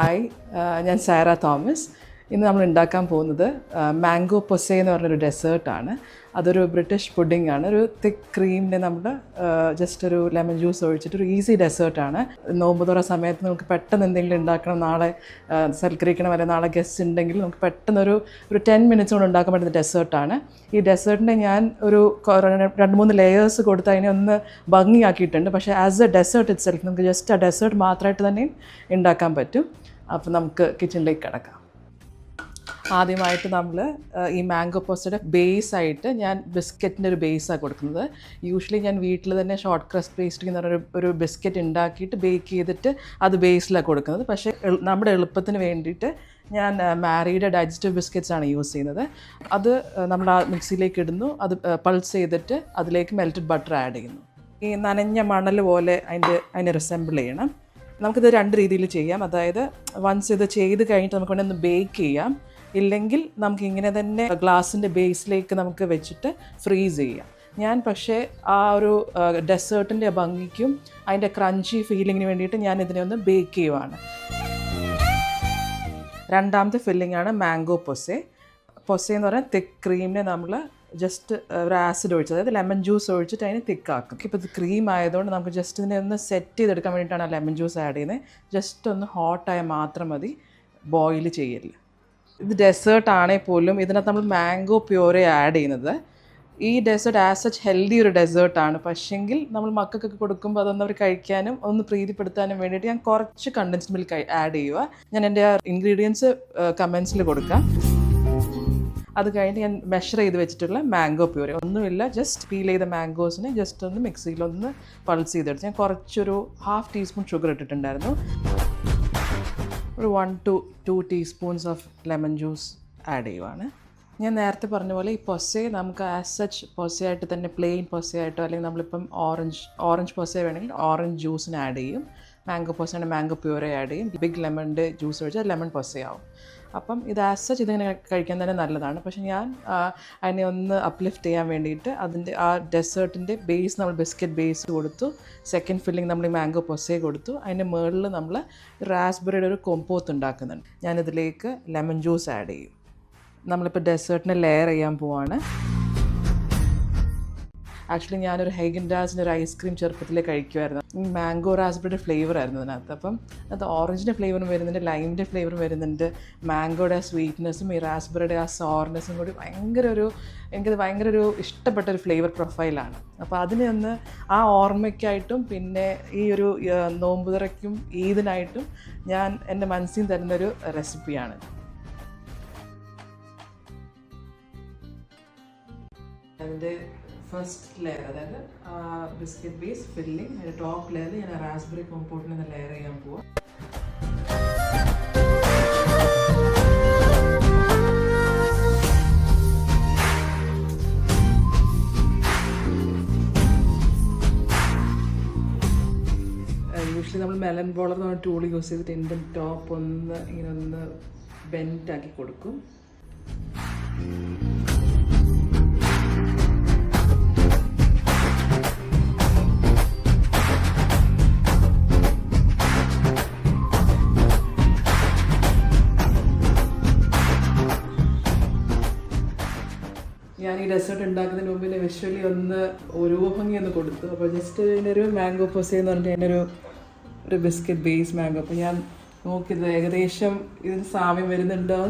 Hi uh, ഞാൻ സാറ തോമസ്. ഇന്ന് നമ്മൾ ഉണ്ടാക്കാൻ പോകുന്നത് മാംഗോ പൊസെ എന്ന് പറഞ്ഞൊരു ഡെസേർട്ടാണ് അതൊരു ബ്രിട്ടീഷ് പുഡിംഗ് ആണ്. ഒരു തിക്ക് ക്രീമിന്റെ നമ്മൾ ജസ്റ്റ് ഒരു ലെമൺ ജ്യൂസ് ഒഴിച്ചിട്ട് ഒരു ഈസി ഡെസേർട്ടാണ് നോമ്പ് തുറ സമയത്ത് നമുക്ക് പെട്ടെന്ന് എന്തെങ്കിലും ഉണ്ടാക്കണം. നാളെ സൽക്കരിക്കണം അല്ലെങ്കിൽ നാളെ ഗസ്റ്റ് ഉണ്ടെങ്കിൽ നമുക്ക് പെട്ടെന്നൊരു ഒരു ടെൻ മിനിറ്റ്സ് കൊണ്ട് ഉണ്ടാക്കാൻ പറ്റുന്ന ഡെസേർട്ടാണ് ഈ ഡെസേർട്ടിനെ ഞാൻ ഒരു രണ്ട് മൂന്ന് ലെയേഴ്സ് കൊടുത്ത് അതിനെ ഒന്ന് ഭംഗിയാക്കിയിട്ടുണ്ട്. പക്ഷേ as a dessert itself നമുക്ക് ജസ്റ്റ് ആ ഡെസേർട്ട് മാത്രമായിട്ട് തന്നെ ഉണ്ടാക്കാൻ പറ്റും. അപ്പോൾ നമുക്ക് കിച്ചണിലേക്ക് കിടക്കാം. ആദ്യമായിട്ട് നമ്മൾ ഈ മാംഗോ പോസ്റ്റയുടെ ബേസ് ആയിട്ട് ഞാൻ ബിസ്ക്കറ്റിന്റെ ഒരു ബേസാണ് കൊടുക്കുന്നത്. യൂഷ്വലി ഞാൻ വീട്ടിൽ തന്നെ ഷോർട്ട് ക്രസ്റ്റ് പേസ്റ്റിംഗ് എന്ന് പറഞ്ഞൊരു ഒരു ബിസ്ക്കറ്റ് ഉണ്ടാക്കിയിട്ട് ബേക്ക് ചെയ്തിട്ട് അത് ബേസിലാണ് കൊടുക്കുന്നത്. പക്ഷേ നമ്മുടെ എളുപ്പത്തിന് വേണ്ടിയിട്ട് ഞാൻ മാരിയുടെ ഡൈജസ്റ്റീവ് ബിസ്ക്കറ്റ്സ് ആണ് യൂസ് ചെയ്യുന്നത്. അത് നമ്മൾ ആ മിക്സിയിലേക്ക് ഇടുന്നു. അത് പൾസ് ചെയ്തിട്ട് അതിലേക്ക് മെൽറ്റഡ് ബട്ടർ ആഡ് ചെയ്യുന്നു. ഈ നനഞ്ഞ മണൽ പോലെ അതിന്റെ അതിനെ റിസെമ്പിൾ ചെയ്യണം. നമുക്കിത് രണ്ട് രീതിയിൽ ചെയ്യാം. അതായത് വൺസ് ഇത് ചെയ്ത് കഴിഞ്ഞിട്ട് നമുക്ക് വേണമെങ്കിൽ ഒന്ന് ബേക്ക് ചെയ്യാം. ഇല്ലെങ്കിൽ നമുക്ക് ഇങ്ങനെ തന്നെ ഗ്ലാസിന്റെ ബേസിലേക്ക് നമുക്ക് വെച്ചിട്ട് ഫ്രീസ് ചെയ്യാം. ഞാൻ പക്ഷേ ആ ഒരു ഡെസേർട്ടിന്റെ ഭംഗിക്കും അതിന്റെ ക്രഞ്ചി ഫീലിങ്ങിന് വേണ്ടിയിട്ട് ഞാൻ ഇതിനെ ഒന്ന് ബേക്ക് ചെയ്യുവാണ്. രണ്ടാമത്തെ ഫില്ലിംഗ് ആണ് മാംഗോ പൊസെ. പൊസെ എന്ന് പറഞ്ഞാൽ തിക്ക് ക്രീമിനെ നമ്മൾ ജസ്റ്റ് ഒരു ആസിഡ് ഒഴിച്ച് അതായത് ലെമൺ ജ്യൂസ് ഒഴിച്ചിട്ട് അതിനെ തിക്കാക്കും ഇപ്പോൾ ഇത് ക്രീം ആയതുകൊണ്ട് നമുക്ക് ജസ്റ്റ് ഇതിനെ ഒന്ന് സെറ്റ് ചെയ്തെടുക്കാൻ വേണ്ടിയിട്ടാണ് ലെമൺ ജ്യൂസ് ആഡ് ചെയ്യുന്നത്. ജസ്റ്റ് ഒന്ന് ഹോട്ടായാൽ മാത്രം മതി ബോയിൽ ചെയ്യൽ. ഇത് ഡെസേർട്ട് ആണെങ്കിൽ പോലും ഇതിനകത്ത് നമ്മൾ മാംഗോ പ്യൂരെ ആഡ് ചെയ്യുന്നത്. ഈ ഡെസേർട്ട് ആസ് സച്ച് ഹെൽത്തി ഒരു ഡെസേർട്ടാണ് പക്ഷെങ്കിൽ നമ്മൾ മക്കൾക്കൊക്കെ കൊടുക്കുമ്പോൾ അതൊന്ന് അവർ കഴിക്കാനും ഒന്ന് പ്രീതിപ്പെടുത്താനും വേണ്ടിയിട്ട് ഞാൻ കുറച്ച് കണ്ടൻസ് മിൽക്ക് ആഡ് ചെയ്യുക. ഞാൻ എന്റെ ആ ഇൻഗ്രീഡിയൻസ് കമൻസിൽ കൊടുക്കാം. അത് കഴിഞ്ഞ് ഞാൻ മെഷർ ചെയ്ത് വെച്ചിട്ടുള്ള മാംഗോ പ്യൂരി ഒന്നുമില്ല ജസ്റ്റ് പീൽ ചെയ്ത മാംഗോസിനെ ജസ്റ്റ് ഒന്ന് മിക്സിയിലൊന്ന് പൾസ് ചെയ്തെടുത്ത് ഞാൻ കുറച്ചൊരു ഹാഫ് ടീസ്പൂൺ ഷുഗർ ഇട്ടിട്ടുണ്ടായിരുന്നു. ഒരു one two two teaspoons of lemon juice add ചെയ്യുവാണ്. ഞാൻ നേരത്തെ പറഞ്ഞ പോലെ ഈ പൊസെ നമുക്ക് ആസ് സച്ച് പൊസയായിട്ട് തന്നെ പ്ലെയിൻ പൊസയായിട്ടോ അല്ലെങ്കിൽ നമ്മളിപ്പം ഓറഞ്ച് ഓറഞ്ച് പൊസ വേണമെങ്കിൽ ഓറഞ്ച് ജ്യൂസിന് ആഡ് ചെയ്യും. മാംഗോ പൊസയാണ് മാംഗോ പ്യൂറെ ആഡ് ചെയ്യും. ബിഗ് ലെമണിന്റെ ജ്യൂസ് ഒഴിച്ചാൽ ലെമൺ പൊസയാവും അപ്പം ഇത് ആസ് സച്ച് ഇതിങ്ങനെ കഴിക്കാൻ തന്നെ നല്ലതാണ്. പക്ഷേ ഞാൻ അതിനെ ഒന്ന് അപ്ലിഫ്റ്റ് ചെയ്യാൻ വേണ്ടിയിട്ട് അതിന്റെ ആ ഡെസേർട്ടിന്റെ ബേസ് നമ്മൾ ബിസ്ക്കറ്റ് ബേസ് കൊടുത്തു. സെക്കൻഡ് ഫില്ലിംഗ് നമ്മൾ ഈ മാംഗോ പൊസയെ കൊടുത്തു. അതിന്റെ മുകളിൽ നമ്മൾ റാസ്ബെറിയുടെ ഒരു കൊമ്പോത്ത് ഉണ്ടാക്കുന്നുണ്ട്. ഞാനിതിലേക്ക് ലെമൺ ജ്യൂസ് ആഡ് ചെയ്യും. നമ്മളിപ്പോൾ ഡെസേർട്ടിനെ ലെയർ ചെയ്യാൻ പോവാണ്. ആക്ച്വലി ഞാനൊരു ഹൈഗൻ ഡാസിന്റെ ഒരു ഐസ്ക്രീം ചെറുപ്പത്തിൽ കഴിക്കുമായിരുന്നു മാംഗോ റാസ്ബെറിയുടെ ഫ്ലേവർ ആയിരുന്നു അതിനകത്ത്. അപ്പം അത് ഓറഞ്ചിന്റെ ഫ്ലേവറും വരുന്നുണ്ട് ലൈമിന്റെ ഫ്ലേവറും വരുന്നുണ്ട്. മാംഗോയുടെ ആ സ്വീറ്റ്നെസ്സും ഈ റാസ്ബെറിയുടെ ആ സോർനെസ്സും കൂടി ഭയങ്കര ഒരു എനിക്കത് ഭയങ്കര ഒരു ഇഷ്ടപ്പെട്ട ഒരു ഫ്ലേവർ പ്രൊഫൈലാണ് അപ്പോൾ അതിനെ ഒന്ന് ആ ഓർമ്മയ്ക്കായിട്ടും പിന്നെ ഈ ഒരു നോമ്പുതിറയ്ക്കും ഈദിനായിട്ടും ഞാൻ എന്റെ മനസ്സിൽ തരുന്നൊരു റെസിപ്പിയാണ് അതിന്റെ ഫസ്റ്റ് ലെയർ അതായത് ബിസ്ക്കറ്റ് ബേസ് ഫില്ലിംഗ് അതിന്റെ ടോപ്പ് ലെയറിൽ ഞാൻ റാസ്ബെറി കോമ്പോട്ടിൽ നിന്ന് ലെയർ ചെയ്യാൻ പോവാം. യൂഷ്വലി നമ്മൾ മെലൻ ബോളർ എന്ന് പറഞ്ഞ ടൂൾ യൂസ് ചെയ്തിട്ട് എന്റെ ടോപ്പ് ഒന്ന് ഇങ്ങനെ ഒന്ന് ബെന്റാക്കി കൊടുക്കും. ഞാൻ ഈ ഡെസേർട്ട് ഉണ്ടാക്കുന്നതിന് മുമ്പിൽ വിഷ്വലി ഒന്ന് ഒരു ഭംഗി ഒന്ന് കൊടുത്തു. അപ്പോൾ ജസ്റ്റ് ഇതിന്റെ ഒരു മാംഗോ പൊസെ എന്ന് പറഞ്ഞിട്ട് എന്റെ ഒരു ഒരു ബിസ്ക്കറ്റ് ബേസ് മാംഗോ അപ്പോൾ ഞാൻ നോക്കിയത് ഏകദേശം ഇതിന് സാമ്യം വരുന്നുണ്ടോ